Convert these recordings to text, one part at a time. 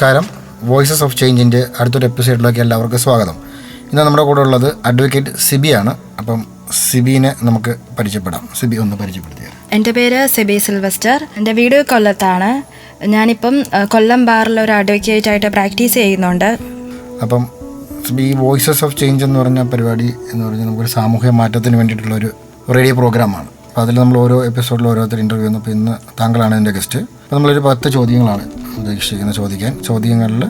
നമസ്കാരം. Voices of ചേഞ്ചിന്റെ അടുത്തൊരു എപ്പിസോഡിലേക്ക് എല്ലാവർക്കും സ്വാഗതം. ഇന്ന് നമ്മുടെ കൂടെ ഉള്ളത് അഡ്വക്കേറ്റ് സിബിയാണ് അപ്പം സിബിനെ നമുക്ക് പരിചയപ്പെടാം. സിബി ഒന്ന് പരിചയപ്പെടുത്തിയാൽ എന്റെ പേര് സിബി സിൽവസ്റ്റർ. എന്റെ വീട് കൊല്ലത്താണ്. ഞാനിപ്പം കൊല്ലം ബാറിൽ ഒരു അഡ്വക്കേറ്റ് ആയിട്ട് പ്രാക്ടീസ് ചെയ്യുന്നുണ്ട്. അപ്പം സിബി ഈ വോയിസസ് ഓഫ് ചേഞ്ച് എന്ന് പറഞ്ഞ പരിപാടി എന്ന് പറഞ്ഞാൽ നമുക്കൊരു സാമൂഹ്യ മാറ്റത്തിന് വേണ്ടിയിട്ടുള്ള ഒരു റേഡിയോ പ്രോഗ്രാമാണ് അപ്പോൾ അതിൽ നമ്മൾ ഓരോ എപ്പിസോഡിൽ ഓരോരുത്തർ ഇന്റർവ്യൂ ചെയ്യുന്നു. അപ്പോൾ ഇന്ന് താങ്കളാണ് എന്റെ ഗസ്റ്റ് അപ്പോൾ നമ്മളൊരു പത്ത് ചോദ്യങ്ങളാണ്. ഉദ്ദേശിക്കുന്നത് ചോദിക്കാൻ. ചോദ്യങ്ങളിൽ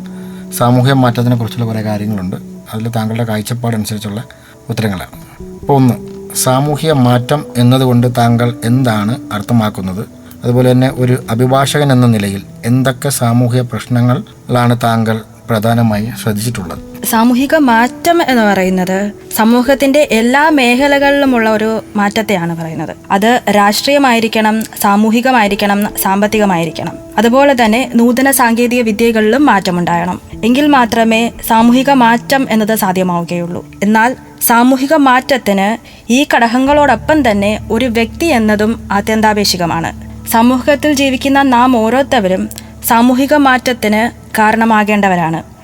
സാമൂഹ്യ മാറ്റത്തിനെ കുറിച്ചുള്ള കുറേ കാര്യങ്ങളുണ്ട്. അതിൽ താങ്കളുടെ കാഴ്ചപ്പാടനുസരിച്ചുള്ള ഉത്തരങ്ങളാണ് അപ്പോൾ ഒന്ന് സാമൂഹ്യ മാറ്റം എന്നതുകൊണ്ട് താങ്കൾ എന്താണ് അർത്ഥമാക്കുന്നത്? അതുപോലെ തന്നെ ഒരു അഭിഭാഷകൻ എന്ന നിലയിൽ എന്തൊക്കെ സാമൂഹ്യ പ്രശ്നങ്ങളാണ് താങ്കൾ പ്രധാനമായി ശ്രദ്ധിച്ചിട്ടുള്ളത്? സാമൂഹിക മാറ്റം എന്ന് പറയുന്നത് സമൂഹത്തിന്റെ എല്ലാ മേഖലകളിലുമുള്ള ഒരു മാറ്റത്തെയാണ് പറയുന്നത്. അത് രാഷ്ട്രീയമായിരിക്കണം സാമൂഹികമായിരിക്കണം സാമ്പത്തികമായിരിക്കണം. അതുപോലെ തന്നെ നൂതന സാങ്കേതിക വിദ്യകളിലും മാറ്റമുണ്ടാകണം. എങ്കിൽ മാത്രമേ സാമൂഹിക മാറ്റം എന്നത് സാധ്യമാവുകയുള്ളൂ. എന്നാൽ സാമൂഹിക മാറ്റത്തിന് ഈ ഘടകങ്ങളോടൊപ്പം തന്നെ ഒരു വ്യക്തി എന്നതും ആത്യന്താപേക്ഷികമാണ് സമൂഹത്തിൽ ജീവിക്കുന്ന നാം ഓരോരുത്തരും സാമൂഹിക മാറ്റത്തിന് കാരണമാകേണ്ടവരാണ്.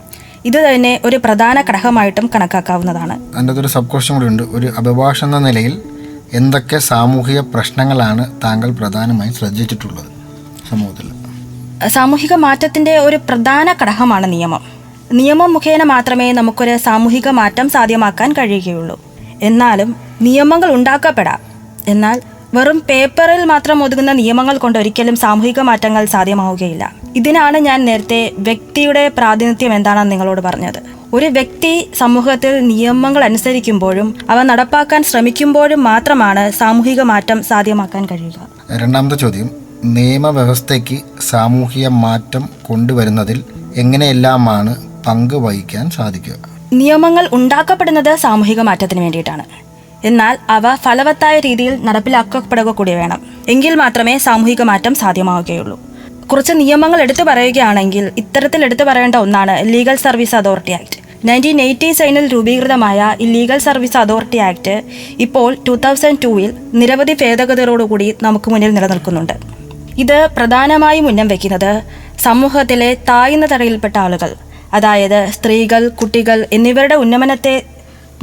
ഇത് തന്നെ ഒരു പ്രധാന ഘടകമായിട്ടും കണക്കാക്കാവുന്നതാണ്. അതിന്റെ ഒരു സബ് ക്വസ്റ്റ്യൻ കൂടി ഉണ്ട്. ഒരു അഭിഭാഷകൻ എന്ന നിലയിൽ എന്തൊക്കെ സാമൂഹിക പ്രശ്നങ്ങളാണ് താങ്കൾ പ്രധാനമായും ശ്രദ്ധിച്ചിട്ടുള്ളത് സമൂഹത്തിൽ? സാമൂഹിക മാറ്റത്തിന്റെ ഒരു പ്രധാന ഘടകമാണ് നിയമം. നിയമം മുഖേന മാത്രമേ നമുക്കൊരു സാമൂഹിക മാറ്റം സാധ്യമാക്കാൻ കഴിയുകയുള്ളൂ. എന്നാലും നിയമങ്ങൾ ഉണ്ടാക്കപ്പെടാം. എന്നാൽ വെറും പേപ്പറിൽ മാത്രം ഒതുങ്ങുന്ന നിയമങ്ങൾ കൊണ്ട് ഒരിക്കലും സാമൂഹിക മാറ്റങ്ങൾ സാധ്യമാവുകയില്ല. ഇതിനാണ് ഞാൻ നേരത്തെ വ്യക്തിയുടെ പ്രാതിനിധ്യം എന്താണെന്ന് നിങ്ങളോട് പറഞ്ഞത്. ഒരു വ്യക്തി സമൂഹത്തിൽ നിയമങ്ങൾ അനുസരിക്കുമ്പോഴും അവ നടപ്പാക്കാൻ ശ്രമിക്കുമ്പോഴും മാത്രമാണ് സാമൂഹിക മാറ്റം സാധ്യമാക്കാൻ കഴിയുക. രണ്ടാമത്തെ ചോദ്യം നിയമവ്യവസ്ഥയ്ക്ക് സാമൂഹിക മാറ്റം കൊണ്ടുവരുന്നതിൽ എങ്ങനെയെല്ലാമാണ് പങ്ക് വഹിക്കാൻ സാധിക്കുക? നിയമങ്ങൾ ഉണ്ടാക്കപ്പെടുന്നത് സാമൂഹിക മാറ്റത്തിന് വേണ്ടിയിട്ടാണ്. എന്നാൽ അവ ഫലവത്തായ രീതിയിൽ നടപ്പിലാക്കപ്പെടുക കൂടി വേണം എങ്കിൽ മാത്രമേ സാമൂഹിക മാറ്റം സാധ്യമാവുകയുള്ളൂ. കുറച്ച് നിയമങ്ങൾ എടുത്തു പറയുകയാണെങ്കിൽ ഇത്തരത്തിൽ എടുത്തു പറയേണ്ട ഒന്നാണ് legal service authority act nineteen eighty സൈനിൽ രൂപീകൃതമായ ലീഗൽ സർവീസ് അതോറിറ്റി ആക്ട് ഇപ്പോൾ ടൂ തൗസൻഡ് ടൂവിൽ നിരവധി ഭേദഗതികളോടുകൂടി നമുക്ക് മുന്നിൽ നിലനിൽക്കുന്നുണ്ട്. ഇത് പ്രധാനമായും മുന്നം വയ്ക്കുന്നത് സമൂഹത്തിലെ താഴ്ന്ന തടയിൽപ്പെട്ട ആളുകൾ അതായത് സ്ത്രീകൾ കുട്ടികൾ എന്നിവരുടെ ഉന്നമനത്തെ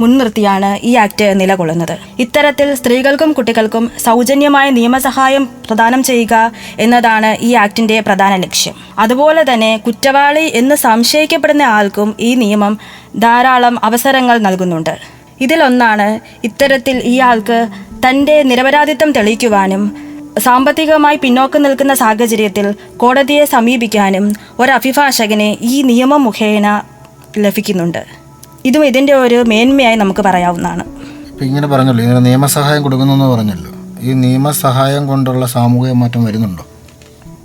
മുൻനിർത്തിയാണ് ഈ ആക്ട് നിലകൊള്ളുന്നത്. ഇത്തരത്തിൽ സ്ത്രീകൾക്കും കുട്ടികൾക്കും സൗജന്യമായ നിയമസഹായം പ്രദാനം ചെയ്യുക എന്നതാണ് ഈ ആക്ടിന്റെ പ്രധാന ലക്ഷ്യം. അതുപോലെ തന്നെ കുറ്റവാളി എന്ന് സംശയിക്കപ്പെടുന്ന ആൾക്കും ഈ നിയമം ധാരാളം അവസരങ്ങൾ നൽകുന്നുണ്ട്. ഇതിലൊന്നാണ് ഇത്തരത്തിൽ ഇയാൾക്ക് തന്റെ നിരപരാധിത്വം തെളിയിക്കുവാനും സാമ്പത്തികമായി പിന്നോക്കം നിൽക്കുന്ന സാഹചര്യത്തിൽ കോടതിയെ സമീപിക്കാനും ഒരു അഭിഭാഷകനെ ഈ നിയമം മുഖേന ലഭിക്കുന്നുണ്ട്. ഇതും ഇതിന്റെ ഒരു മേന്മയായി നമുക്ക് പറയാവുന്നതാണ്. ഇപ്പം ഇങ്ങനെ പറഞ്ഞല്ലോ ഇങ്ങനെ നിയമസഹായം കൊടുക്കുന്നു പറഞ്ഞല്ലോ. ഈ നിയമസഹായം കൊണ്ടുള്ള സാമൂഹിക മാറ്റം വരുന്നുണ്ടോ?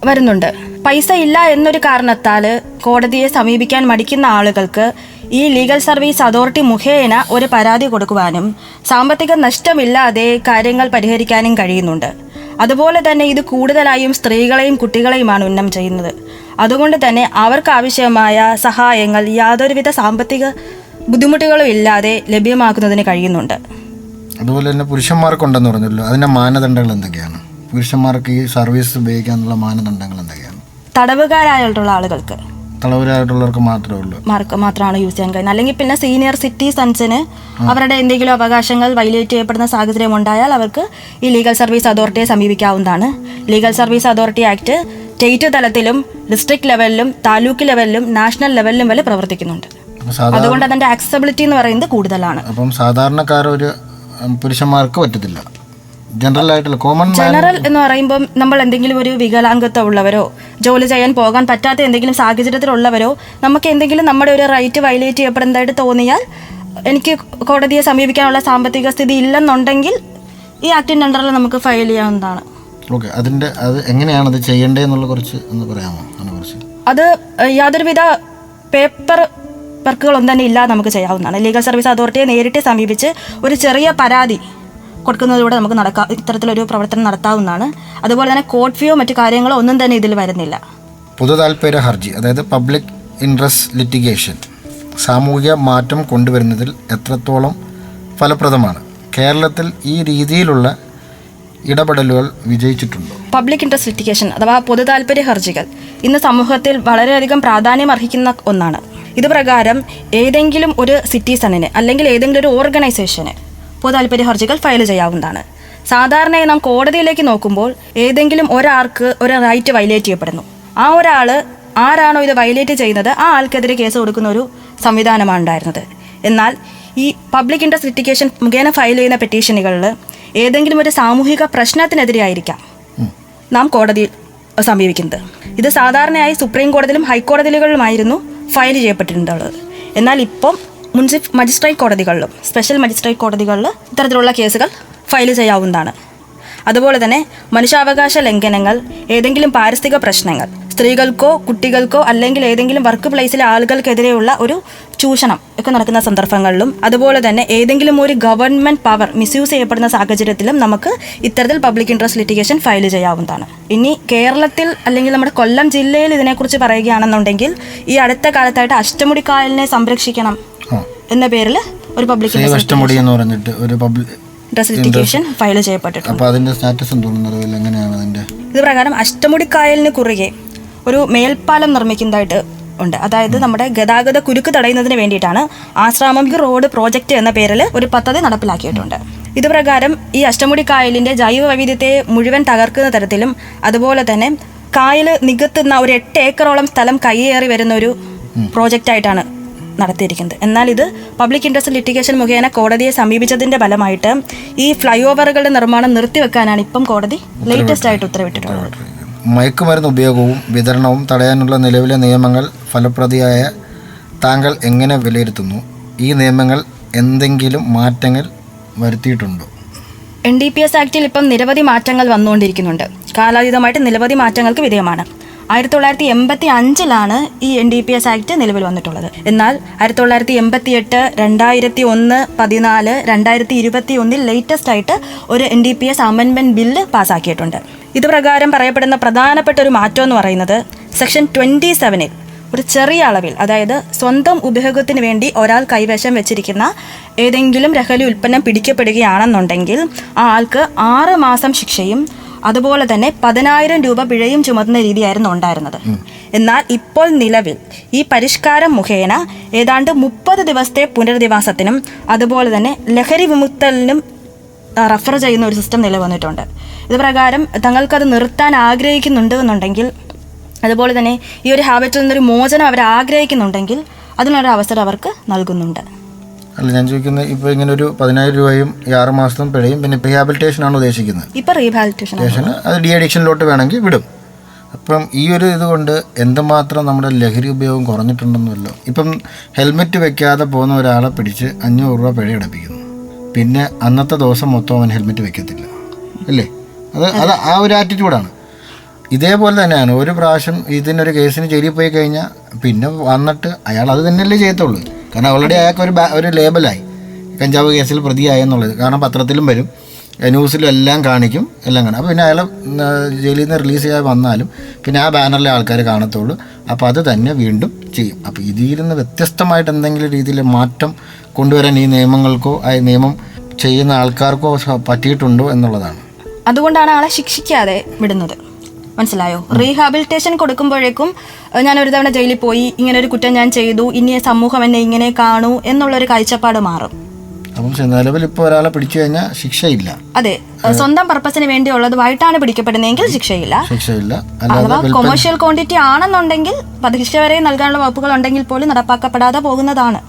വരുന്നുണ്ട്. പൈസ ഇല്ല എന്നൊരു കാരണത്താൽ കോടതിയെ സമീപിക്കാൻ മടിക്കുന്ന ആളുകൾക്ക് ഈ ലീഗൽ സർവീസ് അതോറിറ്റി മുഖേന ഒരു പരാതി കൊടുക്കുവാനും സാമ്പത്തിക നഷ്ടമില്ലാതെ കാര്യങ്ങൾ പരിഹരിക്കാനും കഴിയുന്നുണ്ട്. അതുപോലെ തന്നെ ഇത് കൂടുതലായും സ്ത്രീകളെയും കുട്ടികളെയുമാണ് ഉന്നം ചെയ്യുന്നത്. അതുകൊണ്ട് തന്നെ അവർക്ക് ആവശ്യമായ സഹായങ്ങൾ യാതൊരുവിധ സാമ്പത്തിക ബുദ്ധിമുട്ടുകളും ഇല്ലാതെ ലഭ്യമാക്കുന്നതിന് കഴിയുന്നുണ്ട്. അതുപോലെ തന്നെ പുരുഷന്മാർക്കുണ്ടെന്ന് പറഞ്ഞല്ലോ അതിന്റെ മാനദണ്ഡങ്ങൾ എന്തൊക്കെയാണ്? പുരുഷന്മാർക്ക് ഈ സർവീസ് ഉപയോഗിക്കാനുള്ള മാനദണ്ഡങ്ങൾ എന്തൊക്കെയാണ്? തടവുകാരായിട്ടുള്ള ആളുകൾക്ക്. തടവുകാരായിട്ടുള്ളവർക്ക് മാത്രമേ ഉള്ളൂ. മാർക്ക് മാത്രമാണ് യൂസ് ചെയ്യാൻ കഴിയുന്നത്. അല്ലെങ്കിൽ പിന്നെ സീനിയർ സിറ്റിസൺസിന് അവരുടെ എന്തെങ്കിലും അവകാശങ്ങൾ വയലേറ്റ് ചെയ്യപ്പെടുന്ന സാഹചര്യം ഉണ്ടായാൽ അവർക്ക് ഈ ലീഗൽ സർവീസ് അതോറിറ്റിയെ സമീപിക്കാവുന്നതാണ്. Legal service authority act state തലത്തിലും ഡിസ്ട്രിക്ട് ലെവലിലും താലൂക്ക് ലെവലിലും നാഷണൽ ലെവലിലും വരെ പ്രവർത്തിക്കുന്നുണ്ട്. അതുകൊണ്ട് അതിന്റെ ആക്സബിലിറ്റി എന്ന് പറയുന്നത് കൂടുതലാണ്. അപ്പം സാധാരണക്കാർ ഒരു പുരുഷന്മാർക്ക് പറ്റത്തില്ല. ജനറൽ ആയിട്ടുള്ള കോമൺ ജനറൽ എന്ന് പറയുമ്പം നമ്മൾ എന്തെങ്കിലും ഒരു വികലാംഗത്വം ഉള്ളവരോ ജോലി ചെയ്യാൻ പോകാൻ പറ്റാത്ത എന്തെങ്കിലും സാഹചര്യത്തിലുള്ളവരോ നമുക്ക് എന്തെങ്കിലും നമ്മുടെ ഒരു റൈറ്റ് വയലേറ്റ് ചെയ്യപ്പെടുന്നതായിട്ട് തോന്നിയാൽ എനിക്ക് കോടതിയെ സമീപിക്കാനുള്ള സാമ്പത്തിക സ്ഥിതി ഇല്ലെന്നുണ്ടെങ്കിൽ ഈ ആക്ടിന്റെ അണ്ടറിൽ നമുക്ക് ഫയൽ ചെയ്യാവുന്നതാണ്. ഓക്കെ അതിന്റെ അത് എങ്ങനെയാണ് അത് ചെയ്യേണ്ടതെന്നുള്ള കുറച്ച് ഒന്ന് പറയാമോ? അതിനെക്കുറിച്ച് അത് ഏഹ്, യാതൊരുവിധ പേപ്പർ വർക്കുകളൊന്നും തന്നെ ഇല്ലാതെ നമുക്ക് ചെയ്യാവുന്നതാണ്. ലീഗൽ സർവീസ് അതോറിറ്റിയെ നേരിട്ട് സമീപിച്ച് ഒരു ചെറിയ പരാതി കൊടുക്കുന്നതിലൂടെ നമുക്ക് നടക്കാം ഇത്തരത്തിലൊരു പ്രവർത്തനം നടത്താവുന്നതാണ്. അതുപോലെ തന്നെ കോർട്ട് ഫീയോ മറ്റു കാര്യങ്ങളോ ഒന്നും തന്നെ ഇതിൽ വരുന്നില്ല. പൊതു താല്പര്യ ഹർജി അതായത് പബ്ലിക് ഇൻട്രസ്റ്റ് ലിറ്റിഗേഷൻ സാമൂഹിക മാറ്റം കൊണ്ടുവരുന്നതിൽ എത്രത്തോളം ഫലപ്രദമാണ്? കേരളത്തിൽ ഈ രീതിയിലുള്ള ഇടപെടലുകൾ വിജയിച്ചിട്ടുണ്ട്? പബ്ലിക് ഇൻട്രസ്റ്റ് ലിറ്റിഗേഷൻ അഥവാ പൊതു താല്പര്യ ഹർജികൾ ഇന്ന് സമൂഹത്തിൽ വളരെയധികം പ്രാധാന്യം അർഹിക്കുന്ന ഒന്നാണ്. ഇത് പ്രകാരം ഏതെങ്കിലും ഒരു സിറ്റിസണിന് അല്ലെങ്കിൽ ഏതെങ്കിലും ഒരു ഓർഗനൈസേഷന് പൊതു താല്പര്യ ഹർജികൾ ഫയൽ ചെയ്യാവുന്നതാണ്. സാധാരണയായി നാം കോടതിയിലേക്ക് നോക്കുമ്പോൾ ഏതെങ്കിലും ഒരാൾക്ക് ഒരു റൈറ്റ് വയലേറ്റ് ചെയ്യപ്പെടുന്നു. ആ ഒരാൾ ആരാണോ ഇത് വയലേറ്റ് ചെയ്യുന്നത് ആ ആൾക്കെതിരെ കേസ് കൊടുക്കുന്ന ഒരു സംവിധാനമാണ് ഉണ്ടായിരുന്നത്. എന്നാൽ ഈ പബ്ലിക് ഇൻട്രസ്റ്റ് ലിറ്റിഗേഷൻ മുഖേന ഫയൽ ചെയ്യുന്ന പെറ്റീഷനുകളിൽ ഏതെങ്കിലും ഒരു സാമൂഹിക പ്രശ്നത്തിനെതിരെയായിരിക്കാം നാം കോടതിയിൽ സമീപിക്കുന്നത്. ഇത് സാധാരണയായി സുപ്രീം കോടതിയിലും ഹൈക്കോടതികളിലുമായിരുന്നു ഫയൽ ചെയ്യപ്പെട്ടിട്ടുള്ളത് എന്നാൽ ഇപ്പം മുൻസിഫ് മജിസ്ട്രേറ്റ് കോടതികളിലും സ്പെഷ്യൽ മജിസ്ട്രേറ്റ് കോടതികളിൽ ഇത്തരത്തിലുള്ള കേസുകൾ ഫയൽ ചെയ്യാവുന്നതാണ്. അതുപോലെ തന്നെ മനുഷ്യാവകാശ ലംഘനങ്ങൾ ഏതെങ്കിലും പാരിസ്ഥിതിക പ്രശ്നങ്ങൾ സ്ത്രീകൾക്കോ കുട്ടികൾക്കോ അല്ലെങ്കിൽ ഏതെങ്കിലും വർക്ക് പ്ലേസിലെ ആളുകൾക്കെതിരെയുള്ള ഒരു ചൂഷണം ഒക്കെ നടക്കുന്ന സന്ദർഭങ്ങളിലും അതുപോലെ തന്നെ ഏതെങ്കിലും ഒരു ഗവൺമെന്റ് പവർ മിസ്യൂസ് ചെയ്യപ്പെടുന്ന സാഹചര്യത്തിലും നമുക്ക് ഇത്തരത്തിൽ പബ്ലിക് ഇൻട്രസ്റ്റ് ലിറ്റിഗേഷൻ ഫയൽ ചെയ്യാവുന്നതാണ്. ഇനി കേരളത്തിൽ അല്ലെങ്കിൽ നമ്മുടെ കൊല്ലം ജില്ലയിൽ ഇതിനെക്കുറിച്ച് പറയുകയാണെന്നുണ്ടെങ്കിൽ ഈ അടുത്ത കാലത്തായിട്ട് അഷ്ടമുടി കായലിനെ സംരക്ഷിക്കണം എന്ന പേരിൽ ഒരു പബ്ലിക് അഷ്ടമുടി എന്ന് പറഞ്ഞിട്ട് ഒരു പബ്ലിക് ഫയൽ ചെയ്യപ്പെട്ടിട്ടുണ്ട്. അപ്പോൾ സ്റ്റാറ്റസ് എങ്ങനെയാണ് ഇത് പ്രകാരം അഷ്ടമുടിക്കായലിന് കുറുകെ ഒരു മേൽപ്പാലം നിർമ്മിക്കുന്നതായിട്ട് ഉണ്ട്. അതായത് നമ്മുടെ ഗതാഗത കുരുക്ക് തടയുന്നതിന് വേണ്ടിയിട്ടാണ് ആശ്രാമം റോഡ് പ്രോജക്റ്റ് എന്ന പേരിൽ ഒരു പദ്ധതി നടപ്പിലാക്കിയിട്ടുണ്ട്. ഇതുപ്രകാരം ഈ അഷ്ടമുടി കായലിന്റെ ജൈവ വൈവിധ്യത്തെ മുഴുവൻ തകർക്കുന്ന തരത്തിലും അതുപോലെ തന്നെ കായൽ നികത്തുന്ന ഒരു എട്ട് ഏക്കറോളം സ്ഥലം കൈയേറി വരുന്ന ഒരു പ്രോജക്റ്റായിട്ടാണ് നടത്തിയിരിക്കുന്നത്. എന്നാൽ ഇത് പബ്ലിക് ഇൻട്രസ്റ്റ് ലിറ്റിഗേഷൻ മുഖേന കോടതിയെ സമീപിച്ചതിന്റെ ഫലമായിട്ട് ഈ ഫ്ലൈ ഓവറുകളുടെ നിർമ്മാണം നിർത്തിവെക്കാനാണ് ഇപ്പം കോടതി ലേറ്റസ്റ്റ് ആയിട്ട് ഉത്തരവിട്ടിട്ടുള്ളത്. മയക്കുമരുന്ന് ഉപയോഗവും വിതരണവും തടയാനുള്ള നിലവിലെ നിയമങ്ങൾ ഫലപ്രദിയായ താങ്കൾ എങ്ങനെ വിലയിരുത്തുന്നു? ഈ നിയമങ്ങൾ എന്തെങ്കിലും മാറ്റങ്ങൾ വരുത്തിയിട്ടുണ്ടോ? എൻ ഡി പി എസ് ആക്ടിൽ ഇപ്പം നിരവധി മാറ്റങ്ങൾ വന്നുകൊണ്ടിരിക്കുന്നുണ്ട്. കാലാതീതമായിട്ട് നിരവധി മാറ്റങ്ങൾക്ക് വിധേയമാണ്. ആയിരത്തി തൊള്ളായിരത്തി എൺപത്തി അഞ്ചിലാണ് ഈ N D P S act നിലവിൽ വന്നിട്ടുള്ളത്. എന്നാൽ ആയിരത്തി തൊള്ളായിരത്തി എൺപത്തി എട്ട് രണ്ടായിരത്തി ഒന്ന് പതിനാല് രണ്ടായിരത്തി ഇരുപത്തി ഒന്നിൽ ലേറ്റസ്റ്റ് ആയിട്ട് ഒരു എൻ ഡി പി എസ് അമെൻമെന്റ് ബില്ല് പാസ്സാക്കിയിട്ടുണ്ട് ഇത് പ്രകാരം പറയപ്പെടുന്ന പ്രധാനപ്പെട്ട ഒരു മാറ്റം എന്ന് പറയുന്നത് സെക്ഷൻ ട്വന്റി സെവനിൽ ഒരു ചെറിയ അളവിൽ അതായത് സ്വന്തം ഉപയോഗത്തിന് വേണ്ടി ഒരാൾ കൈവശം വെച്ചിരിക്കുന്ന ഏതെങ്കിലും ലഹരി ഉൽപ്പന്നം പിടിക്കപ്പെടുകയാണെന്നുണ്ടെങ്കിൽ ആ ആൾക്ക് ആറ് മാസം ശിക്ഷയും അതുപോലെ തന്നെ പതിനായിരം രൂപ പിഴയും ചുമത്തുന്ന രീതിയായിരുന്നു ഉണ്ടായിരുന്നത്. എന്നാൽ ഇപ്പോൾ നിലവിൽ ഈ പരിഷ്കാരം മുഖേന ഏതാണ്ട് മുപ്പത് ദിവസത്തെ പുനരധിവാസത്തിനും അതുപോലെ തന്നെ ലഹരി വിമുക്തലിനും റഫർ ചെയ്യുന്ന ഒരു സിസ്റ്റം നിലവന്നിട്ടുണ്ട് വന്നിട്ടുണ്ട്. ഇത് പ്രകാരം തങ്ങൾക്കത് നിർത്താൻ ആഗ്രഹിക്കുന്നുണ്ട് എന്നുണ്ടെങ്കിൽ അതുപോലെ തന്നെ ഈ ഒരു ഹാബിറ്റിൽ നിന്നൊരു മോചനം അവർ ആഗ്രഹിക്കുന്നുണ്ടെങ്കിൽ അതിനൊരു അവസരം അവർക്ക് നൽകുന്നുണ്ട്. അല്ല ഞാൻ ചോദിക്കുന്നത് ഇപ്പോൾ ഇങ്ങനെ ഒരു പതിനായിരം രൂപയും ഈ ആറ് മാസത്തും പിഴയും പിന്നെ റീഹാബിലിറ്റേഷൻ ആണ് ഉദ്ദേശിക്കുന്നത്. ഇപ്പോൾ റീഹാബിലിറ്റേഷൻ റീഹാബിലിറ്റേഷൻ അത് ഡി അഡിക്ഷനിലോട്ട് വേണമെങ്കിൽ വിടും. അപ്പം ഈ ഒരു ഇതുകൊണ്ട് എന്തുമാത്രം നമ്മുടെ ലഹരി ഉപയോഗം കുറഞ്ഞിട്ടുണ്ടെന്നല്ലോ. ഇപ്പം ഹെൽമെറ്റ് വെക്കാതെ പോകുന്ന ഒരാളെ പിടിച്ച് അഞ്ഞൂറ് രൂപ പിഴ അടപ്പിക്കുന്നു പിന്നെ അന്നത്തെ ദിവസം മൊത്തം അവൻ ഹെൽമെറ്റ് വെക്കത്തില്ല. അല്ലേ? അത് അത്. ആ ഒരു ആറ്റിറ്റ്യൂഡാണ് ഇതേപോലെ തന്നെയാണ്. ഒരു പ്രാവശ്യം ഇതിനൊരു കേസിന് ജയിലിൽ പോയി കഴിഞ്ഞാൽ പിന്നെ വന്നിട്ട് അയാൾ അത് തന്നെയല്ലേ ചെയ്യത്തുള്ളൂ. കാരണം ഓൾറെഡി അയാൾക്ക് ഒരു ബാ- ഒരു ലേബലായി കഞ്ചാവ് കേസിൽ പ്രതിയായെന്നുള്ളത് കാരണം പത്രത്തിലും വരും. ന്യൂസിലും എല്ലാം കാണിക്കും. എല്ലാം കാണും. അപ്പോൾ പിന്നെ അയാളെ ജയിലിൽ നിന്ന് റിലീസ് ചെയ്യാൻ വന്നാലും പിന്നെ ആ ബാനറിലെ ആൾക്കാർ കാണത്തുള്ളൂ. അപ്പോൾ അത് തന്നെ വീണ്ടും ചെയ്യും. അപ്പോൾ ഇതിൽ നിന്ന് വ്യത്യസ്തമായിട്ട് എന്തെങ്കിലും രീതിയിൽ മാറ്റം കൊണ്ടുവരാൻ ഈ നിയമങ്ങൾക്കോ ആ നിയമം ചെയ്യുന്ന ആൾക്കാർക്കോ പറ്റിയിട്ടുണ്ടോ എന്നുള്ളതാണ്. അതുകൊണ്ടാണ് ആളെ ശിക്ഷിക്കാതെ വിടുന്നത്. മനസ്സിലായോ? റീഹാബിലിറ്റേഷൻ കൊടുക്കുമ്പോഴേക്കും ഞാൻ ഒരു തവണ ജയിലിൽ പോയി ഇങ്ങനെ ഒരു കുറ്റം ഞാൻ ചെയ്തു ഇനി സമൂഹം എന്നെ ഇങ്ങനെ കാണൂ എന്നുള്ള ഒരു കാഴ്ചപ്പാട് മാറും. നിലവിൽ ഇപ്പോൾ ഒരാളെ പിടിച്ചു കഴിഞ്ഞാൽ ശിക്ഷയില്ല. അതെ സ്വന്തം പർപ്പസിന് വേണ്ടിയുള്ളതുമായിട്ടാണ് പിടിക്കപ്പെടുന്നതെങ്കിൽ ശിക്ഷയില്ല. ശിക്ഷയില്ല. അഥവാ കൊമേഴ്ഷ്യൽ ക്വാണ്ടിറ്റി ആണെന്നുണ്ടെങ്കിൽ വധശിക്ഷ വരെ നൽകാനുള്ള വകുപ്പുകൾ ഉണ്ടെങ്കിൽ പോലും നടപ്പാക്കപ്പെടാതെ പോകുന്നതാണ്.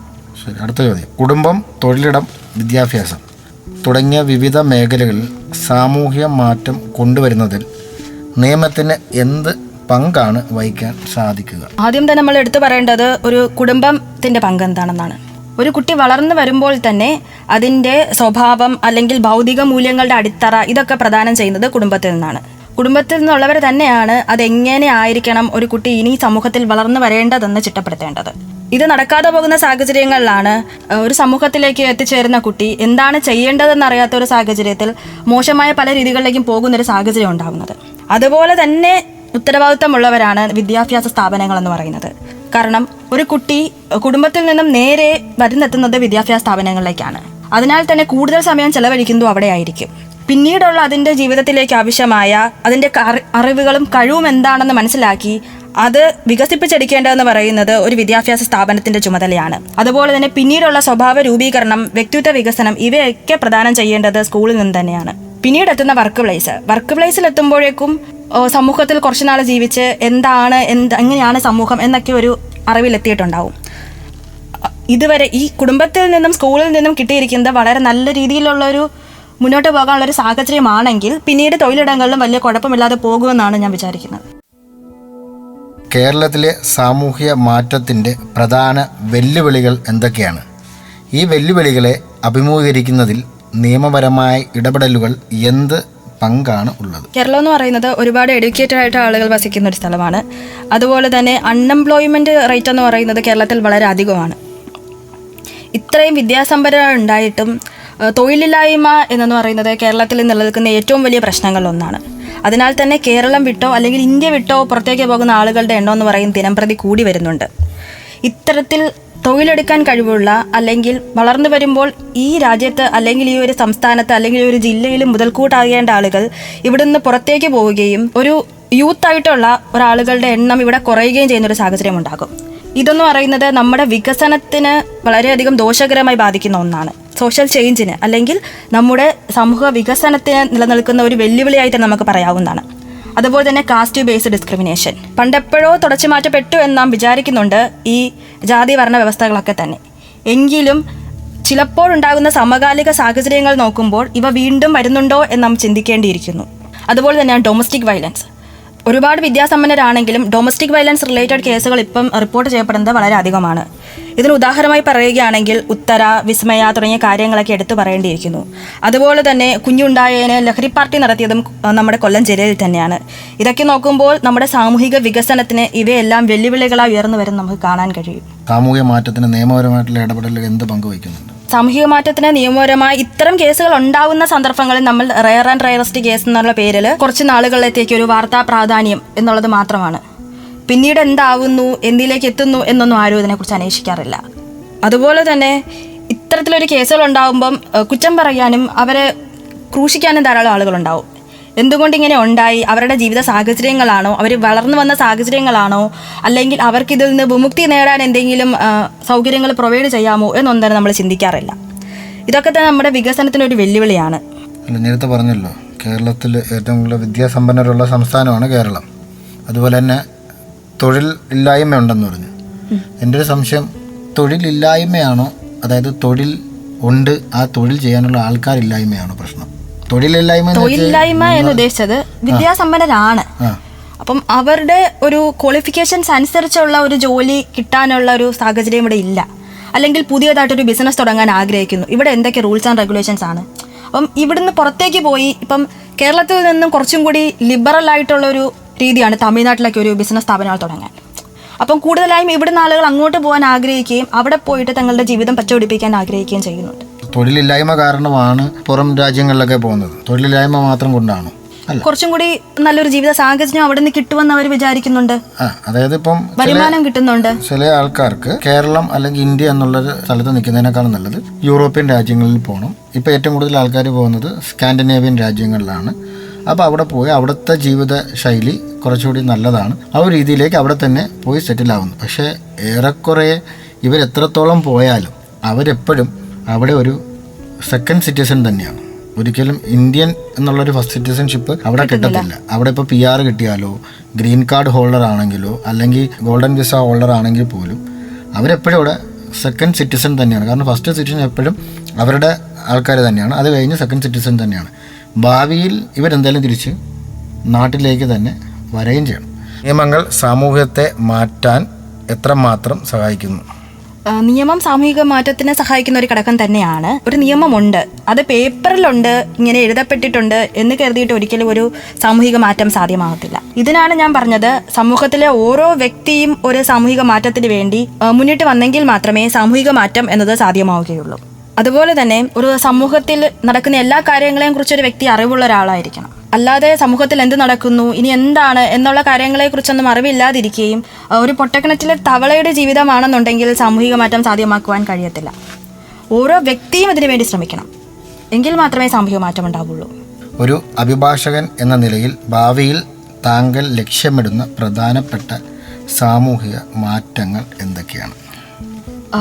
ശരി അടുത്ത ചോദ്യം. കുടുംബം തൊഴിലിടം വിദ്യാഭ്യാസം. തുടങ്ങിയ വിവിധ മേഖലകളിൽ സാമൂഹ്യ മാറ്റം കൊണ്ടുവരുന്നതിൽ നിയമത്തിന് എന്ത് പങ്കാണ് വഹിക്കാൻ സാധിക്കുക? ആദ്യം തന്നെ നമ്മൾ എടുത്തു പറയേണ്ടത് ഒരു കുടുംബത്തിന്റെ പങ്ക് എന്താണെന്നാണ് ഒരു കുട്ടി വളർന്നു വരുമ്പോൾ തന്നെ അതിന്റെ സ്വഭാവം അല്ലെങ്കിൽ ഭൗതിക മൂല്യങ്ങളുടെ അടിത്തറ ഇതൊക്കെ പ്രദാനം ചെയ്യുന്നത് കുടുംബത്തിൽ നിന്നാണ്. കുടുംബത്തിൽ നിന്നുള്ളവർ തന്നെയാണ് അതെങ്ങനെ ആയിരിക്കണം ഒരു കുട്ടി ഇനി സമൂഹത്തിൽ വളർന്നു വരേണ്ടതെന്ന് ചിട്ടപ്പെടുത്തേണ്ടത്. ഇത് നടക്കാതെ പോകുന്ന സാഹചര്യങ്ങളിലാണ് ഒരു സമൂഹത്തിലേക്ക് എത്തിച്ചേരുന്ന കുട്ടി എന്താണ് ചെയ്യേണ്ടതെന്ന് അറിയാത്ത ഒരു സാഹചര്യത്തിൽ മോശമായ പല രീതികളിലേക്കും പോകുന്നൊരു സാഹചര്യം ഉണ്ടാകുന്നത് അതുപോലെ തന്നെ ഉത്തരവാദിത്തമുള്ളവരാണ് വിദ്യാഭ്യാസ സ്ഥാപനങ്ങൾ എന്ന് പറയുന്നത്. കാരണം ഒരു കുട്ടി കുടുംബത്തിൽ നിന്നും നേരെ വരുന്നെത്തുന്നത് വിദ്യാഭ്യാസ സ്ഥാപനങ്ങളിലേക്കാണ്. അതിനാൽ തന്നെ കൂടുതൽ സമയം ചെലവഴിക്കുന്നു അവിടെ ആയിരിക്കും പിന്നീടുള്ള അതിന്റെ ജീവിതത്തിലേക്ക് ആവശ്യമായ അതിന്റെ അറിവുകളും കഴിവും എന്താണെന്ന് മനസ്സിലാക്കി അത് വികസിപ്പിച്ചെടുക്കേണ്ടതെന്ന് പറയുന്നത് ഒരു വിദ്യാഭ്യാസ സ്ഥാപനത്തിന്റെ ചുമതലയാണ്. അതുപോലെ തന്നെ പിന്നീടുള്ള സ്വഭാവ രൂപീകരണം വ്യക്തിത്വ വികസനം ഇവയൊക്കെ പ്രദാനം ചെയ്യേണ്ടത് സ്കൂളിൽ നിന്ന് തന്നെയാണ്. പിന്നീട് എത്തുന്ന വർക്ക് പ്ലേസ് വർക്ക് പ്ലേസിൽ എത്തുമ്പോഴേക്കും സമൂഹത്തിൽ സമൂഹത്തിൽ കുറച്ചുനാൾ ജീവിച്ച് എന്താണ് എന്ത് എങ്ങനെയാണ് സമൂഹം എന്നൊക്കെ ഒരു അറിവിലെത്തിയിട്ടുണ്ടാവും. ഇതുവരെ ഈ കുടുംബത്തിൽ നിന്നും സ്കൂളിൽ നിന്നും കിട്ടിയിരിക്കുന്നത് വളരെ നല്ല രീതിയിലുള്ള ഒരു മുന്നോട്ട് പോകാനുള്ള ഒരു സാഹചര്യമാണെങ്കിൽ പിന്നീട് തൊഴിലിടങ്ങളിലും വലിയ കുഴപ്പമില്ലാതെ പോകുമെന്നാണ് ഞാൻ വിചാരിക്കുന്നത്. കേരളത്തിലെ സാമൂഹ്യ മാറ്റത്തിന്റെ പ്രധാന വെല്ലുവിളികൾ എന്തൊക്കെയാണ്? ഈ വെല്ലുവിളികളെ അഭിമുഖീകരിക്കുന്നതിൽ നിയമപരമായ ഇടപെടലുകൾ എന്ത് പങ്കാണ് ഉള്ളത്? കേരളം എന്ന് പറയുന്നത് ഒരുപാട് എഡ്യൂക്കേറ്റഡ് ആയിട്ട് ആളുകൾ വസിക്കുന്ന ഒരു സ്ഥലമാണ്. അതുപോലെ തന്നെ അൺഎംപ്ലോയ്മെന്റ് റേറ്റ് എന്ന് പറയുന്നത് കേരളത്തിൽ വളരെ അധികമാണ്. ഇത്രയും വിദ്യാസമ്പന്നർ ഉണ്ടായിട്ടും തൊഴിലില്ലായ്മ എന്നു പറയുന്നത് കേരളത്തിൽ നിലനിൽക്കുന്ന ഏറ്റവും വലിയ പ്രശ്നങ്ങളിലൊന്നാണ്. അതിനാൽ തന്നെ കേരളം വിട്ടോ അല്ലെങ്കിൽ ഇന്ത്യ വിട്ടോ പുറത്തേക്ക് പോകുന്ന ആളുകളുടെ എണ്ണം എന്ന് പറയും ദിനംപ്രതി കൂടി വരുന്നുണ്ട്. ഇത്തരത്തിൽ തൊഴിലെടുക്കാൻ കഴിവുള്ള അല്ലെങ്കിൽ വളർന്നു വരുമ്പോൾ ഈ രാജ്യത്ത് അല്ലെങ്കിൽ ഈ ഒരു സംസ്ഥാനത്ത് അല്ലെങ്കിൽ ഒരു ജില്ലയിൽ മുതൽക്കൂട്ടാകേണ്ട ആളുകൾ ഇവിടുന്ന് പുറത്തേക്ക് പോവുകയും ഒരു യൂത്ത് ആയിട്ടുള്ള ഒരാളുകളുടെ എണ്ണം ഇവിടെ കുറയുകയും ചെയ്യുന്ന ഒരു സാഹചര്യം ഉണ്ടാകും. ഇതെന്ന് പറയുന്നത് നമ്മുടെ വികസനത്തിന് വളരെയധികം ദോഷകരമായി ബാധിക്കുന്ന ഒന്നാണ്. സോഷ്യൽ ചേഞ്ചിന് അല്ലെങ്കിൽ നമ്മുടെ സമൂഹ വികസനത്തിന് നിലനിൽക്കുന്ന ഒരു വെല്ലുവിളിയായിട്ട് നമുക്ക് പറയാവുന്നതാണ്. അതുപോലെ തന്നെ കാസ്റ്റ് ബേസ്ഡ് ഡിസ്ക്രിമിനേഷൻ പണ്ടെപ്പോഴോ തുടച്ചു മാറ്റപ്പെട്ടു എന്ന് നാം വിചാരിക്കുന്നുണ്ട് ഈ ജാതി ഭരണ വ്യവസ്ഥകളൊക്കെ തന്നെ. എങ്കിലും ചിലപ്പോഴുണ്ടാകുന്ന സമകാലിക സാഹചര്യങ്ങൾ നോക്കുമ്പോൾ ഇവ വീണ്ടും വരുന്നുണ്ടോ എന്ന് നാം ചിന്തിക്കേണ്ടിയിരിക്കുന്നു. അതുപോലെ തന്നെയാണ് ഡൊമസ്റ്റിക് വയലൻസ് ഒരുപാട് വിദ്യാസമ്പന്നരാണെങ്കിലും ഡൊമസ്റ്റിക് വയലൻസ് റിലേറ്റഡ് കേസുകൾ ഇപ്പം റിപ്പോർട്ട് ചെയ്യപ്പെടുന്നത് വളരെ അധികമാണ്. ഇതിന് ഉദാഹരണമായി പറയുകയാണെങ്കിൽ ഉത്തര വിസ്മയ തുടങ്ങിയ കാര്യങ്ങളൊക്കെ എടുത്തു പറയേണ്ടിയിരിക്കുന്നു. അതുപോലെ തന്നെ കുഞ്ഞുണ്ടായതിന് ലഹരി പാർട്ടി നടത്തിയതും നമ്മുടെ കൊല്ലം ജില്ലയിൽ തന്നെയാണ്. ഇതൊക്കെ നോക്കുമ്പോൾ നമ്മുടെ സാമൂഹിക വികസനത്തിന് ഇവയെല്ലാം വെല്ലുവിളികളായി ഉയർന്നു വരും നമുക്ക് കാണാൻ കഴിയും. സാമൂഹിക മാറ്റത്തിന് നിയമപരമായിട്ടുള്ള ഇടപെടലുകൾ എന്ത് പങ്ക് വഹിക്കുന്നുണ്ട്? സാമൂഹിക മാറ്റത്തിന് നിയമപരമായി ഇത്തരം കേസുകൾ ഉണ്ടാവുന്ന സന്ദർഭങ്ങളിൽ നമ്മൾ റയർ ആൻഡ് റയറസ്റ്റ് കേസ് എന്നുള്ള പേരിൽ കുറച്ച് നാളുകളിലേക്ക് ഒരു വാർത്താ പ്രാധാന്യം എന്നുള്ളത് മാത്രമാണ്. പിന്നീട് എന്താവുന്നു എന്തിലേക്ക് എത്തുന്നു എന്നൊന്നും ആരും ഇതിനെക്കുറിച്ച് അന്വേഷിക്കാറില്ല. അതുപോലെ തന്നെ ഇത്തരത്തിലൊരു കേസുകൾ ഉണ്ടാവുമ്പം കുറ്റം പറയാനും അവരെ ക്രൂശിക്കാനും ധാരാളം ആളുകളുണ്ടാവും എന്തുകൊണ്ട് ഇങ്ങനെ ഉണ്ടായി? അവരുടെ ജീവിത സാഹചര്യങ്ങളാണോ? അവർ വളർന്നു വന്ന സാഹചര്യങ്ങളാണോ? അല്ലെങ്കിൽ അവർക്ക് ഇതിൽ നിന്ന് വിമുക്തി നേടാൻ എന്തെങ്കിലും സൗകര്യങ്ങൾ പ്രൊവൈഡ് ചെയ്യാമോ എന്നൊന്നും നമ്മൾ ചിന്തിക്കാറില്ല. ഇതൊക്കെ തന്നെ നമ്മുടെ വികസനത്തിന് ഒരു വെല്ലുവിളിയാണ്. നേരത്തെ പറഞ്ഞല്ലോ കേരളത്തിൽ ഏറ്റവും കൂടുതൽ വിദ്യാസമ്പന്നരുള്ള സംസ്ഥാനമാണ് കേരളം. അതുപോലെ തന്നെ തൊഴിൽ ഇല്ലായ്മ ഉണ്ടെന്ന് പറഞ്ഞു. എന്റെ ഒരു സംശയം തൊഴിലില്ലായ്മയാണോ അതായത് തൊഴിൽ ഉണ്ട് ആ തൊഴിൽ ചെയ്യാനുള്ള ആൾക്കാരില്ലായ്മയാണോ പ്രശ്നം? തൊഴിലില്ലായ്മ തൊഴിലില്ലായ്മ എന്ന് ഉദ്ദേശിച്ചത് വിദ്യാസമ്പന്നരാണ്. അപ്പം അവരുടെ ഒരു ക്വാളിഫിക്കേഷൻസ് അനുസരിച്ചുള്ള ഒരു ജോലി കിട്ടാനുള്ള ഒരു സാഹചര്യം ഇവിടെ ഇല്ല. അല്ലെങ്കിൽ പുതിയതായിട്ടൊരു ബിസിനസ് തുടങ്ങാൻ ആഗ്രഹിക്കുന്നു. ഇവിടെ എന്തൊക്കെ റൂൾസ് ആൻഡ് റെഗുലേഷൻസ് ആണ്? അപ്പം ഇവിടുന്ന് പുറത്തേക്ക് പോയി ഇപ്പം കേരളത്തിൽ നിന്നും കുറച്ചും കൂടി ലിബറൽ ആയിട്ടുള്ള ഒരു രീതിയാണ് തമിഴ്നാട്ടിലൊക്കെ ഒരു ബിസിനസ് സ്ഥാപനങ്ങൾ തുടങ്ങാൻ. അപ്പം കൂടുതലായും ഇവിടുന്ന് ആളുകൾ അങ്ങോട്ട് പോകാൻ ആഗ്രഹിക്കുകയും അവിടെ പോയിട്ട് തങ്ങളുടെ ജീവിതം പച്ചപിടിപ്പിക്കാൻ ആഗ്രഹിക്കുകയും ചെയ്യുന്നുണ്ട്. തൊഴിലില്ലായ്മ കാരണമാണ് പുറം രാജ്യങ്ങളിലൊക്കെ പോകുന്നത്. തൊഴിലില്ലായ്മ മാത്രം കൊണ്ടാണ്. കുറച്ചും കൂടി നല്ലൊരു ജീവിത സാഹചര്യം അവിടെ നിന്ന് കിട്ടുമെന്ന് അവർ വിചാരിക്കുന്നുണ്ട്. അതായത് ഇപ്പം വരുമാനം കിട്ടുന്നുണ്ട്. ചില ആൾക്കാർക്ക് കേരളം അല്ലെങ്കിൽ ഇന്ത്യ എന്നുള്ള സ്ഥലത്ത് നിൽക്കുന്നതിനേക്കാളും നല്ലത് യൂറോപ്യൻ രാജ്യങ്ങളിൽ പോകണം. ഇപ്പം ഏറ്റവും കൂടുതൽ ആൾക്കാർ പോകുന്നത് സ്കാൻഡിനേവിയൻ രാജ്യങ്ങളിലാണ്. അപ്പോൾ അവിടെ പോയി അവിടുത്തെ ജീവിത ശൈലി കുറച്ചുകൂടി നല്ലതാണ്. ആ ഒരു രീതിയിലേക്ക് അവിടെ തന്നെ പോയി സെറ്റിൽ ആവുന്നു. പക്ഷേ ഏറെക്കുറെ ഇവരെത്രത്തോളം പോയാലും അവരെപ്പോഴും അവിടെ ഒരു സെക്കൻഡ് സിറ്റിസൺ തന്നെയാണ്. ഒരിക്കലും ഇന്ത്യൻ എന്നുള്ളൊരു ഫസ്റ്റ് സിറ്റിസൺഷിപ്പ് അവിടെ കിട്ടത്തില്ല. അവിടെ ഇപ്പോൾ പി ആർ കിട്ടിയാലോ ഗ്രീൻ കാർഡ് ഹോൾഡർ ആണെങ്കിലോ അല്ലെങ്കിൽ ഗോൾഡൻ വിസ ഹോൾഡർ ആണെങ്കിൽ പോലും അവരെപ്പോഴും അവിടെ സെക്കൻഡ് സിറ്റിസൺ തന്നെയാണ്. കാരണം ഫസ്റ്റ് സിറ്റിസൺ എപ്പോഴും അവരുടെ ആൾക്കാർ തന്നെയാണ്. അത് കഴിഞ്ഞ് സെക്കൻഡ് സിറ്റിസൺ തന്നെയാണ്. ഭാവിയിൽ ഇവരെന്തായാലും തിരിച്ച് നാട്ടിലേക്ക് തന്നെ വരികയും ചെയ്യണം. നിയമങ്ങൾ സമൂഹത്തെ മാറ്റാൻ എത്രമാത്രം സഹായിക്കുന്നു? നിയമം സാമൂഹിക മാറ്റത്തിന് സഹായിക്കുന്ന ഒരു ഘടകം തന്നെയാണ്. ഒരു നിയമമുണ്ട്. അത് പേപ്പറിലുണ്ട് ഇങ്ങനെ എഴുതപ്പെട്ടിട്ടുണ്ട് എന്ന് കരുതിയിട്ട് ഒരിക്കലും ഒരു സാമൂഹിക മാറ്റം സാധ്യമാകത്തില്ല. ഇതിനാണ് ഞാൻ പറഞ്ഞത് സമൂഹത്തിലെ ഓരോ വ്യക്തിയും ഒരു സാമൂഹിക മാറ്റത്തിന് വേണ്ടി മുന്നിട്ട് വന്നെങ്കിൽ മാത്രമേ സാമൂഹിക മാറ്റം എന്നത് സാധ്യമാവുകയുള്ളൂ. അതുപോലെ തന്നെ ഒരു സമൂഹത്തിൽ നടക്കുന്ന എല്ലാ കാര്യങ്ങളെയും കുറിച്ച് ഒരു വ്യക്തി അറിവുള്ള ഒരാളായിരിക്കണം. അല്ലാതെ സമൂഹത്തിൽ എന്ത് നടക്കുന്നു ഇനി എന്താണ് എന്നുള്ള കാര്യങ്ങളെക്കുറിച്ചൊന്നും അറിവില്ലാതിരിക്കുകയും ഒരു പൊട്ടക്കിണറ്റിലെ തവളയുടെ ജീവിതമാണെന്നുണ്ടെങ്കിൽ സാമൂഹിക മാറ്റം സാധ്യമാക്കുവാൻ കഴിയത്തില്ല. ഓരോ വ്യക്തിയും ഇതിനു വേണ്ടി ശ്രമിക്കണം. എങ്കിൽ മാത്രമേ സാമൂഹിക മാറ്റം ഉണ്ടാവുള്ളൂ. ഒരു അഭിഭാഷകൻ എന്ന നിലയിൽ ഭാവിയിൽ താങ്കൾ ലക്ഷ്യമിടുന്ന പ്രധാനപ്പെട്ട സാമൂഹിക മാറ്റങ്ങൾ എന്തൊക്കെയാണ്?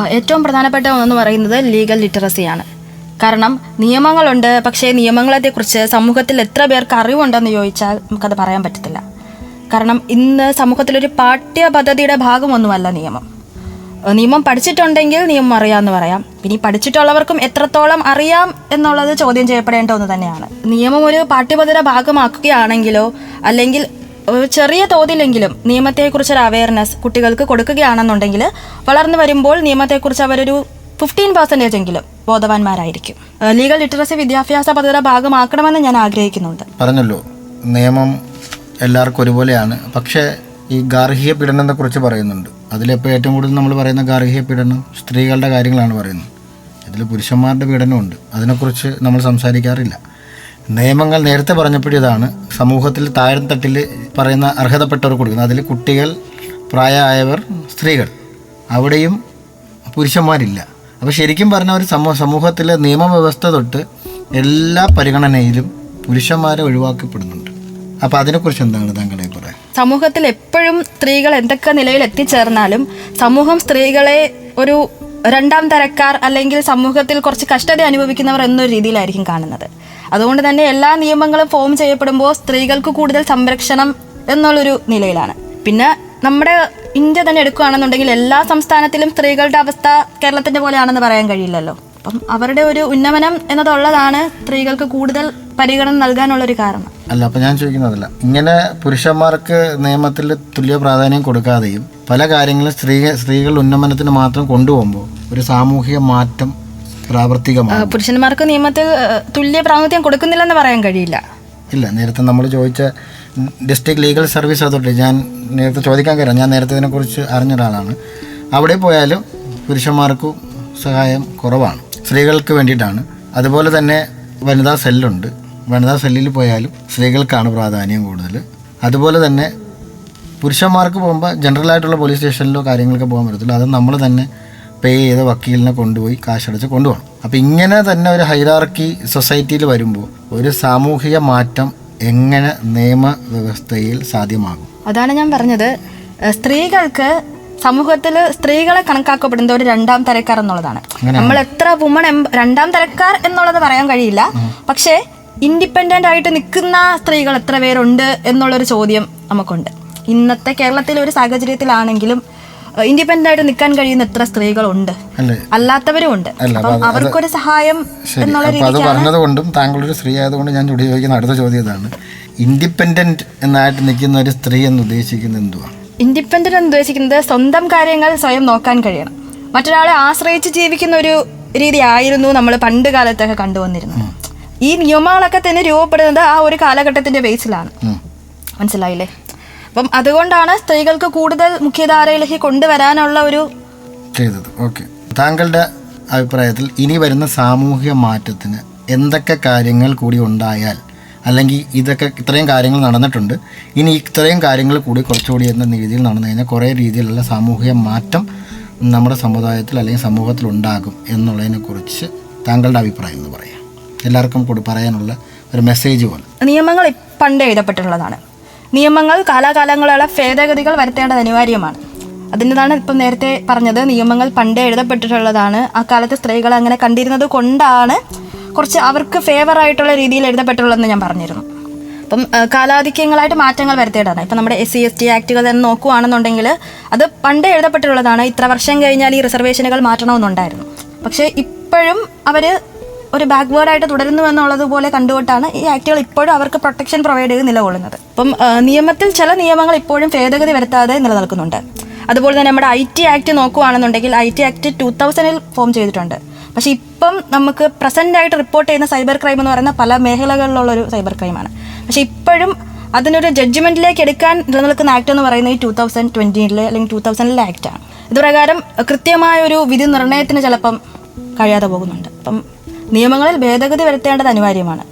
ഏറ്റവും പ്രധാനപ്പെട്ട ഒന്നെന്ന് പറയുന്നത് ലീഗൽ ലിറ്ററസിയാണ്. കാരണം നിയമങ്ങളുണ്ട് പക്ഷേ നിയമങ്ങളെക്കുറിച്ച് സമൂഹത്തിൽ എത്ര പേർക്ക് അറിവുണ്ടെന്ന് ചോദിച്ചാൽ നമുക്കത് പറയാൻ പറ്റത്തില്ല. കാരണം ഇന്ന് സമൂഹത്തിലൊരു പാഠ്യ പദ്ധതിയുടെ ഭാഗമൊന്നുമല്ല നിയമം. നിയമം പഠിച്ചിട്ടുണ്ടെങ്കിൽ നിയമം അറിയാമെന്ന് പറയാം. ഇനി പഠിച്ചിട്ടുള്ളവർക്കും എത്രത്തോളം അറിയാം എന്നുള്ളത് ചോദ്യം ചെയ്യപ്പെടേണ്ട ഒന്ന് തന്നെയാണ്. നിയമം ഒരു പാഠ്യപദ്ധതിയുടെ ഭാഗമാക്കുകയാണെങ്കിലോ അല്ലെങ്കിൽ ചെറിയ തോതിലെങ്കിലും നിയമത്തെക്കുറിച്ചൊരു അവയർനെസ് കുട്ടികൾക്ക് കൊടുക്കുകയാണെന്നുണ്ടെങ്കിൽ വളർന്നു വരുമ്പോൾ നിയമത്തെക്കുറിച്ച് അവരൊരു ഫിഫ്റ്റീൻ പെർസെന്റേജ് എങ്കിലും ബോധവാന്മാരായിരിക്കും. ലീഗൽ ലിറ്ററസി വിദ്യാഭ്യാസ പദ്ധതിയുടെ ഭാഗമാക്കണമെന്ന് ഞാൻ ആഗ്രഹിക്കുന്നുണ്ട്. പറഞ്ഞല്ലോ നിയമം എല്ലാവർക്കും ഒരുപോലെയാണ്. പക്ഷേ ഈ ഗാർഹിക പീഡനത്തെ കുറിച്ച് പറയുന്നുണ്ട്. അതിലിപ്പോൾ ഏറ്റവും കൂടുതൽ നമ്മൾ പറയുന്ന ഗാർഹിക പീഡനം സ്ത്രീകളുടെ കാര്യങ്ങളാണ് പറയുന്നത്. ഇതിൽ പുരുഷന്മാരുടെ പീഡനമുണ്ട്. അതിനെക്കുറിച്ച് നമ്മൾ സംസാരിക്കാറില്ല. നിയമങ്ങൾ നേരത്തെ പറഞ്ഞപ്പോഴതാണ് സമൂഹത്തിൽ താഴ്ന്ന തട്ടിൽ പറയുന്ന അർഹതപ്പെട്ടവർ കൊടുക്കുന്നത്. അതിൽ കുട്ടികൾ പ്രായമായവർ സ്ത്രീകൾ. അവിടെയും പുരുഷന്മാരില്ല. അപ്പോൾ ശരിക്കും പറഞ്ഞ ഒരു സമൂഹ സമൂഹത്തിലെ നിയമവ്യവസ്ഥ തൊട്ട് എല്ലാ പരിഗണനയിലും പുരുഷന്മാരെ ഒഴിവാക്കപ്പെടുന്നുണ്ട്. അപ്പോൾ അതിനെക്കുറിച്ച് എന്താണ് താങ്കളെ പറയാം സമൂഹത്തിൽ എപ്പോഴും സ്ത്രീകൾ എന്തൊക്കെ നിലയിൽ എത്തിച്ചേർന്നാലും സമൂഹം സ്ത്രീകളെ ഒരു രണ്ടാം തരക്കാർ അല്ലെങ്കിൽ സമൂഹത്തിൽ കുറച്ച് കഷ്ടത അനുഭവിക്കുന്നവർ എന്നൊരു രീതിയിലായിരിക്കും കാണുന്നത്. അതുകൊണ്ട് തന്നെ എല്ലാ നിയമങ്ങളും ഫോം ചെയ്യപ്പെടുമ്പോൾ സ്ത്രീകൾക്ക് കൂടുതൽ സംരക്ഷണം എന്നുള്ളൊരു നിലയിലാണ്. പിന്നെ നമ്മുടെ ഇന്ത്യ തന്നെ എടുക്കുകയാണെന്നുണ്ടെങ്കിൽ എല്ലാ സംസ്ഥാനത്തിലും സ്ത്രീകളുടെ അവസ്ഥ കേരളത്തിന്റെ പോലെയാണെന്ന് പറയാൻ കഴിയില്ലല്ലോ. അപ്പം അവരുടെ ഒരു ഉന്നമനം എന്നതുള്ളതാണ് സ്ത്രീകൾക്ക് കൂടുതൽ പരിഗണന നൽകാനുള്ള ഒരു കാരണം. അല്ല അപ്പം ഞാൻ ചോദിക്കുന്നതല്ല ഇങ്ങനെ പുരുഷന്മാർക്ക് നിയമത്തിൽ തുല്യ പ്രാധാന്യം കൊടുക്കാതെയും പല കാര്യങ്ങളും സ്ത്രീ സ്ത്രീകൾ ഉന്നമനത്തിന് മാത്രം കൊണ്ടുപോകുമ്പോൾ ഒരു സാമൂഹിക മാറ്റം പ്രാവർത്തികമാണ് പുരുഷന്മാർക്ക് നിയമത്തിൽ തുല്യ പ്രാമുഖ്യം കൊടുക്കുന്നില്ലെന്ന് പറയാൻ കഴിയില്ല. ഇല്ല നേരത്തെ നമ്മൾ ചോദിച്ച ഡിസ്ട്രിക്ട് ലീഗൽ സർവീസ് അതോറിറ്റി ഞാൻ നേരത്തെ ചോദിക്കാൻ കയറാം ഞാൻ നേരത്തെ ഇതിനെക്കുറിച്ച് അറിഞ്ഞ ഒരാളാണ് അവിടെ പോയാലും പുരുഷന്മാർക്ക് സഹായം കുറവാണ്. സ്ത്രീകൾക്ക് വേണ്ടിയിട്ടാണ്. അതുപോലെ തന്നെ വനിതാ സെല്ലുണ്ട്. വനിതാ സെല്ലിൽ പോയാലും സ്ത്രീകൾക്കാണ് പ്രാധാന്യം കൂടുതൽ. അതുപോലെ തന്നെ പുരുഷന്മാർക്ക് പോകുമ്പോൾ ജനറൽ ആയിട്ടുള്ള പോലീസ് സ്റ്റേഷനിലോ കാര്യങ്ങളൊക്കെ പോകാൻ പറ്റത്തില്ല. അത് നമ്മൾ തന്നെ പേ ചെയ്ത വക്കീലിനെ കൊണ്ടുപോയി കാശടച്ച് കൊണ്ടുപോകണം. അപ്പോൾ ഇങ്ങനെ തന്നെ ഒരു ഹൈറാർക്കി സൊസൈറ്റിയിൽ വരുമ്പോൾ ഒരു സാമൂഹിക മാറ്റം എങ്ങനെ നിയമവ്യവസ്ഥയിൽ സാധ്യമാകും? അതാണ് ഞാൻ പറഞ്ഞത്. സ്ത്രീകൾക്ക് സമൂഹത്തിൽ സ്ത്രീകളെ കണക്കാക്കപ്പെടുന്ന ഒരു രണ്ടാം തരക്കാർ എന്നുള്ളതാണ്. നമ്മൾ എത്ര വുമൺ രണ്ടാം തരക്കാർ എന്നുള്ളത് പറയാൻ കഴിയില്ല. പക്ഷേ ഇൻഡിപെൻഡന്റ് ആയിട്ട് നിൽക്കുന്ന സ്ത്രീകൾ എത്ര പേരുണ്ട് എന്നുള്ളൊരു ചോദ്യം നമുക്കുണ്ട്. ഇന്നത്തെ കേരളത്തിലെ ഒരു സാഹചര്യത്തിലാണെങ്കിലും ഇൻഡിപെൻഡന്റ് ആയിട്ട് നിൽക്കാൻ കഴിയുന്ന എത്ര സ്ത്രീകളുണ്ട്? അല്ലാത്തവരും ഉണ്ട് അവർക്കൊരു സഹായം എന്നുള്ള അത് പറഞ്ഞത് കൊണ്ടും താങ്കളൊരു സ്ത്രീ ആയതുകൊണ്ട് ഞാൻ ഉപയോഗിക്കുന്ന ചോദിക്കുന്ന അടുത്ത ചോദ്യം ഇതാണ്. ഇൻഡിപെൻഡന്റ് എന്നായിട്ട് നിൽക്കുന്ന ഒരു സ്ത്രീ എന്ന് ഉദ്ദേശിക്കുന്നത് എന്തുവാ? ഇൻഡിപെൻഡന്റ് എന്ന് ഉദ്ദേശിക്കുന്നത് സ്വന്തം കാര്യങ്ങൾ സ്വയം നോക്കാൻ കഴിയണം. മറ്റൊരാളെ ആശ്രയിച്ച് ജീവിക്കുന്ന ഒരു രീതി ആയിരുന്നു നമ്മൾ പണ്ട് കാലത്തൊക്കെ കണ്ടുവന്നിരുന്നത്. ഈ നിയമങ്ങളൊക്കെ തന്നെ രൂപപ്പെടുന്നത് ആ ഒരു കാലഘട്ടത്തിന്റെ ബേസിലാണ് മനസ്സിലായില്ലേ? അപ്പം അതുകൊണ്ടാണ് സ്ത്രീകൾക്ക് കൂടുതൽ മുഖ്യധാരയിലേക്ക് കൊണ്ടുവരാനുള്ള ഒരു ചെയ്തത്. ഓക്കെ. താങ്കളുടെ അഭിപ്രായത്തിൽ ഇനി വരുന്ന സാമൂഹിക മാറ്റത്തിന് എന്തൊക്കെ കാര്യങ്ങൾ കൂടി ഉണ്ടായാൽ അല്ലെങ്കിൽ ഇതൊക്കെ ഇത്രയും കാര്യങ്ങൾ നടന്നിട്ടുണ്ട് ഇനി ഇത്രയും കാര്യങ്ങൾ കൂടി കുറച്ചുകൂടി എന്ന രീതിയിൽ നടന്നു കഴിഞ്ഞാൽ കുറേ രീതിയിലുള്ള സാമൂഹിക മാറ്റം നമ്മുടെ സമുദായത്തിൽ അല്ലെങ്കിൽ സമൂഹത്തിൽ ഉണ്ടാകും എന്നുള്ളതിനെക്കുറിച്ച് താങ്കളുടെ അഭിപ്രായം എന്ന് പറയാം. എല്ലാവർക്കും കൂടി പറയാനുള്ള ഒരു മെസ്സേജ് പോലെ. നിയമങ്ങൾ പണ്ടേ എഴുതപ്പെട്ടിട്ടുള്ളതാണ്. നിയമങ്ങൾ കാലാകാലങ്ങളോളം ഭേദഗതികൾ വരുത്തേണ്ടത് അനിവാര്യമാണ്. അതിന്റെതാണ് ഇപ്പം നേരത്തെ പറഞ്ഞത് നിയമങ്ങൾ പണ്ടേ എഴുതപ്പെട്ടിട്ടുള്ളതാണ്. ആ കാലത്ത് സ്ത്രീകൾ അങ്ങനെ കണ്ടിരുന്നത് കൊണ്ടാണ് കുറച്ച് അവർക്ക് ഫേവർ ആയിട്ടുള്ള രീതിയിൽ എഴുതപ്പെട്ടുള്ളതെന്ന് ഞാൻ പറഞ്ഞിരുന്നു. അപ്പം കാലാധിക്യങ്ങളായിട്ട് മാറ്റങ്ങൾ വരുത്തേണ്ടതാണ്. ഇപ്പം നമ്മുടെ എസ് സി എസ് ടി ആക്ടുകൾ തന്നെ നോക്കുകയാണെന്നുണ്ടെങ്കിൽ അത് പണ്ടേ എഴുതപ്പെട്ടിട്ടുള്ളതാണ്. ഇത്ര വർഷം കഴിഞ്ഞാൽ ഈ റിസർവേഷനുകൾ മാറ്റണമെന്നുണ്ടായിരുന്നു. പക്ഷേ ഇപ്പോഴും അവർ ഒരു ബാക്ക്വേർഡ് ആയിട്ട് തുടരുന്നു എന്നുള്ളത് പോലെ കണ്ടുകൊണ്ടാണ് ഈ ആക്ടുകൾ ഇപ്പോഴും അവർക്ക് പ്രൊട്ടക്ഷൻ പ്രൊവൈഡ് ചെയ്ത് നിലകൊള്ളുന്നത്. അപ്പം നിയമത്തിൽ ചില നിയമങ്ങൾ ഇപ്പോഴും ഭേദഗതി വരുത്താതെ നിലനിൽക്കുന്നുണ്ട്. അതുപോലെ തന്നെ നമ്മുടെ ഐ ടി ആക്ട് നോക്കുകയാണെന്നുണ്ടെങ്കിൽ ഐ ടി ആക്ട് ടൂ തൗസൻഡിൽ ഫോം ചെയ്തിട്ടുണ്ട്. പക്ഷേ ഇപ്പം നമുക്ക് പ്രസന്റ് ആയിട്ട് റിപ്പോർട്ട് ചെയ്യുന്ന സൈബർ ക്രൈം എന്ന് പറയുന്ന പല മേഖലകളിലുള്ള ഒരു സൈബർ ക്രൈമാണ്. പക്ഷേ ഇപ്പോഴും അതിനൊരു ജഡ്ജ്മെന്റിലേക്ക് എടുക്കാൻ നിലനിൽക്കുന്ന ആക്ട് എന്ന് പറയുന്നത് ഈ ടൂ തൗസൻഡ് ട്വന്റിയിലെ അല്ലെങ്കിൽ ടൂ തൗസൻഡിലെ ആക്റ്റാണ് ഇതുപ്രകാരം കൃത്യമായ ഒരു വിധി നിർണയത്തിന് ചിലപ്പം കഴിയാതെ പോകുന്നുണ്ട്. അപ്പം നിയമങ്ങളിൽ ഭേദഗതി വരുത്തേണ്ടത് അനിവാര്യമാണ്.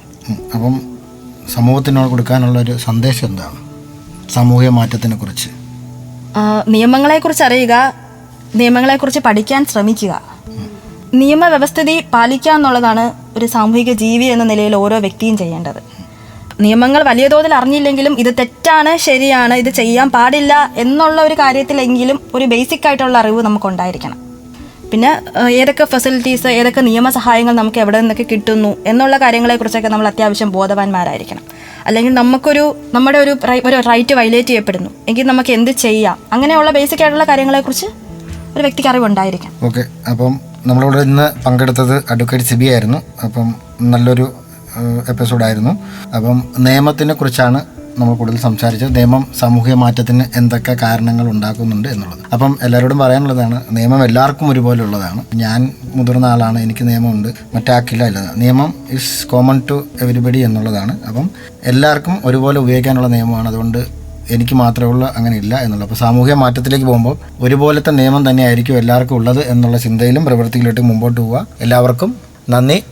അപ്പം സമൂഹത്തിനോട് കൊടുക്കാനുള്ള ഒരു സന്ദേശം എന്താണ്? സാമൂഹിക മാറ്റത്തിനെ കുറിച്ച് നിയമങ്ങളെ നിയമങ്ങളെക്കുറിച്ച് അറിയുക നിയമങ്ങളെക്കുറിച്ച് പഠിക്കാൻ ശ്രമിക്കുക. നിയമവ്യവസ്ഥിതി പാലിക്കുക എന്നുള്ളതാണ് ഒരു സാമൂഹിക ജീവി എന്ന നിലയിൽ ഓരോ വ്യക്തിയും ചെയ്യേണ്ടത്. നിയമങ്ങൾ വലിയ തോതിൽ അറിഞ്ഞില്ലെങ്കിലും ഇത് തെറ്റാണ് ശരിയാണ് ഇത് ചെയ്യാൻ പാടില്ല എന്നുള്ള ഒരു കാര്യത്തിലെങ്കിലും ഒരു ബേസിക് ആയിട്ടുള്ള അറിവ് നമുക്കുണ്ടായിരിക്കണം. പിന്നെ ഏതൊക്കെ ഫെസിലിറ്റീസ് ഏതൊക്കെ നിയമസഹായങ്ങൾ നമുക്ക് എവിടെ നിന്നൊക്കെ കിട്ടുന്നു എന്നുള്ള കാര്യങ്ങളെക്കുറിച്ചൊക്കെ നമ്മൾ അത്യാവശ്യം ബോധവാന്മാരായിരിക്കണം. അല്ലെങ്കിൽ നമുക്കൊരു നമ്മുടെ ഒരു ഒരു റൈറ്റ് വയലേറ്റ് ചെയ്യപ്പെടുന്നു. എങ്കിൽ നമുക്ക് എന്ത് ചെയ്യാം? അങ്ങനെയുള്ള ബേസിക് ആയിട്ടുള്ള കാര്യങ്ങളെക്കുറിച്ച് ഒരു വ്യക്തിക്ക് അറിവുണ്ടായിരിക്കാം. ഓക്കെ അപ്പം നമ്മളിവിടെ ഇന്ന് പങ്കെടുത്തത് അഡ്വക്കേറ്റ് സിബി ആയിരുന്നു. അപ്പം നല്ലൊരു എപ്പിസോഡായിരുന്നു അപ്പം നിയമത്തിനെ കുറിച്ചാണ് നമ്മൾ കൂടുതൽ സംസാരിച്ചത് നിയമം സാമൂഹ്യ മാറ്റത്തിന് എന്തൊക്കെ കാരണങ്ങൾ ഉണ്ടാക്കുന്നുണ്ട് എന്നുള്ളത്. അപ്പം എല്ലാവരോടും പറയാനുള്ളതാണ് നിയമം എല്ലാവർക്കും ഒരുപോലെ ഉള്ളതാണ് ഞാൻ മുതിർന്ന ആളാണ് എനിക്ക് നിയമമുണ്ട് മറ്റാക്കില്ല ഇല്ല നിയമം ഇസ് കോമൺ ടു എവരിബഡി എന്നുള്ളതാണ്. അപ്പം എല്ലാവർക്കും ഒരുപോലെ ഉപയോഗിക്കാനുള്ള നിയമമാണ്. അതുകൊണ്ട് എനിക്ക് മാത്രമേ ഉള്ളൂ അങ്ങനെ ഇല്ല എന്നുള്ളത്. അപ്പോൾ സാമൂഹ്യ മാറ്റത്തിലേക്ക് പോകുമ്പോൾ ഒരുപോലത്തെ നിയമം തന്നെയായിരിക്കും എല്ലാവർക്കും ഉള്ളത് എന്നുള്ള ചിന്തയിലും പ്രവൃത്തിയിലോട്ട് മുമ്പോട്ട് പോവുക. എല്ലാവർക്കും നന്ദി.